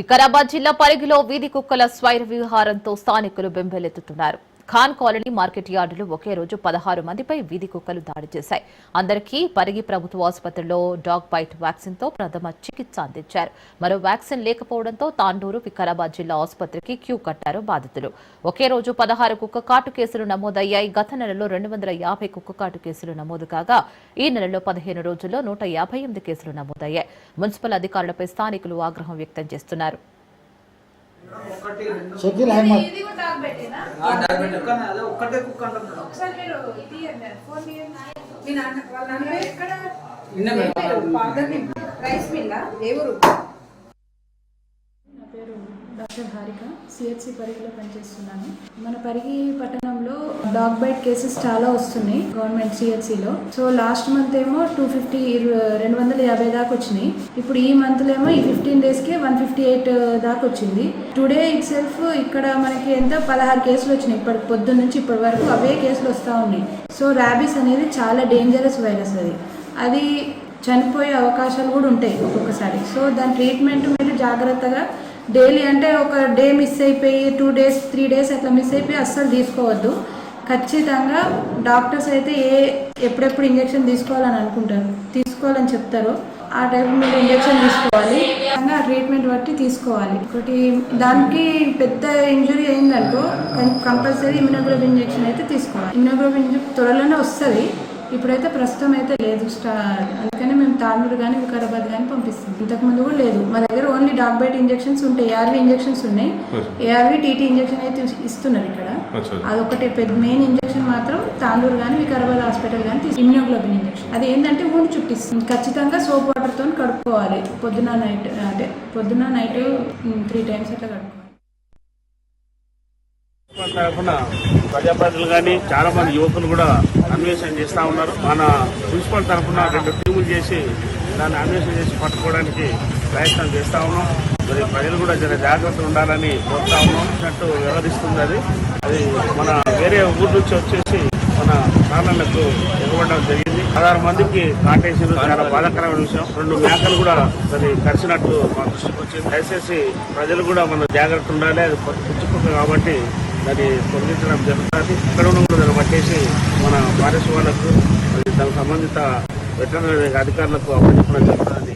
వికారాబాద్ జిల్లా పరిగిలో వీధి కుక్కల స్వైర విహారంతో స్థానికులు బెంబెలెత్తుతున్నారు. ఖాన్ కాలనీ మార్కెట్ యార్డులో ఒకే రోజు పదహారు మందిపై వీధి కుక్కలు దాడి చేశాయి. అందరికీ పరిగి ప్రభుత్వ ఆసుపత్రిలో డాగ్ బైట్ వ్యాక్సిన్తో ప్రథమ చికిత్స అందించారు. మరో వ్యాక్సిన్ లేకపోవడంతో తాండూరు వికారాబాద్ జిల్లా ఆసుపత్రికి క్యూ కట్టారు బాధితులు. ఒకే రోజు పదహారు కుక్క కాటు కేసులు నమోదయ్యాయి. గత నెలలో రెండు వందల యాభై కుక్క కాటు కేసులు నమోదు కాగా ఈ నెలలో పదిహేను రోజుల్లో నూట యాభై ఎనిమిది కేసులు నమోదయ్యాయి. మున్సిపల్ అధికారులపై స్థానికులు ఆగ్రహం వ్యక్తం చేస్తున్నారు. షకీల్ అహ్మద్. రైస్ మిల్ ఏ ఊరు నా పేరు? డాక్టర్ హారిక సిహెచ్సి పరిగిలో పనిచేస్తున్నాను. మన పరిగి పట్టణంలో డాగ్ బైట్ కేసెస్ చాలా వస్తున్నాయి గవర్నమెంట్ సిహెచ్సిలో సో లాస్ట్ మంత్ ఏమో టూ ఫిఫ్టీ రెండు వందల యాభై దాకా వచ్చినాయి. ఇప్పుడు ఈ మంత్లో ఏమో ఈ ఫిఫ్టీన్ డేస్కి వన్ ఫిఫ్టీ ఎయిట్ దాకా వచ్చింది. టుడే ఇట్ సెల్ఫ్ ఇక్కడ మనకి ఎంత పదహారు కేసులు వచ్చినాయి. ఇప్పటి పొద్దున్న నుంచి ఇప్పటి వరకు అవే కేసులు వస్తూ ఉన్నాయి. సో ర్యాబీస్ అనేది చాలా డేంజరస్ వైరస్ అది. అది చనిపోయే అవకాశాలు కూడా ఉంటాయి ఒక్కొక్కసారి. సో దాని ట్రీట్మెంట్ మీరు జాగ్రత్తగా డైలీ అంటే ఒక డే మిస్ అయిపోయి టూ డేస్ త్రీ డేస్ అట్లా మిస్ అయిపోయి అస్సలు తీసుకోవద్దు. ఖచ్చితంగా డాక్టర్స్ అయితే ఏ ఎప్పుడెప్పుడు ఇంజెక్షన్ తీసుకోవాలని అనుకుంటారు. తీసుకోవాలని చెప్తారు. ఆ టైప్ మీరు ఇంజెక్షన్ తీసుకోవాలి. ఆ ట్రీట్మెంట్ బట్టి తీసుకోవాలి. ఒకటి దానికి పెద్ద ఇంజురీ అయిందనుకో కంపల్సరీ ఇమ్యూనోగ్లోబిన్ ఇంజెక్షన్ అయితే తీసుకోవాలి. ఇమ్యూనోగ్లోబిన్ ఇంజెక్షన్ త్వరలోనే వస్తుంది. ఇప్పుడైతే ప్రస్తుతం అయితే లేదు స్టా అందుకని మేము తాళ్ళూరు కానీ వికారాబాద్ కానీ పంపిస్తాం ఇంతకుముందు కూడా లేదు. మా దగ్గర ఓన్లీ డాగ్ బైట్ ఇంజెక్షన్స్ ఉంటాయి ఏఆర్వి ఇంజెక్షన్స్ ఉన్నాయి. ఏఆర్వి టీటీ ఇంజెక్షన్ అయితే ఇస్తున్నారు ఇక్కడ. అదొకటి పెద్ద మెయిన్ ఇంజెక్షన్ మాత్రం తాండూరు కానీ వికారాబాద్ హాస్పిటల్ కానీ ఇమ్యూనోగ్లోబిన్ ఇంజెక్షన్ అది ఏంటంటే ఊని చుట్టిస్తుంది. ఖచ్చితంగా సోప్ వాటర్తో కడుక్కోవాలి. పొద్దున నైట్ అంటే పొద్దున నైట్ త్రీ టైమ్స్ అట్లా కడుక్కోవాలి. తరఫున ప్రజాప్రతినిధులు కానీ చాలా మంది యువకులు కూడా అన్వేషణ చేస్తా ఉన్నారు. మన మున్సిపల్ తరఫున రెండు టీములు చేసి దాన్ని అన్వేషణ చేసి పట్టుకోవడానికి ప్రయత్నం చేస్తా ఉన్నాం. మరి ప్రజలు కూడా జర జాగ్రత్త ఉండాలని కోరుతా ఉన్నాం. అన్నట్టు వ్యవహరిస్తుంది అది. అది మన వేరే ఊరు నుంచి వచ్చేసి మన ప్రాణాలకు ఎగబడడం జరిగింది. పదహారు మందికి కాటేసిన చాలా బాధాకరమైన విషయం. రెండు మేకలు కూడా మరి కలిసినట్టు మా దృష్టికి వచ్చింది. దయచేసి ప్రజలు కూడా మనం జాగ్రత్త ఉండాలి. అది పుచ్చుకుక్క కాబట్టి దాన్ని తొలగించడం జరుగుతుంది. ఇక్కడ ఉన్న కూడా దాన్ని పట్టేసి మన పారిశ్రామిక వాళ్ళకు దానికి సంబంధిత వెటర్నరీ అధికారులకు అప్పచెప్పడం జరుగుతుంది.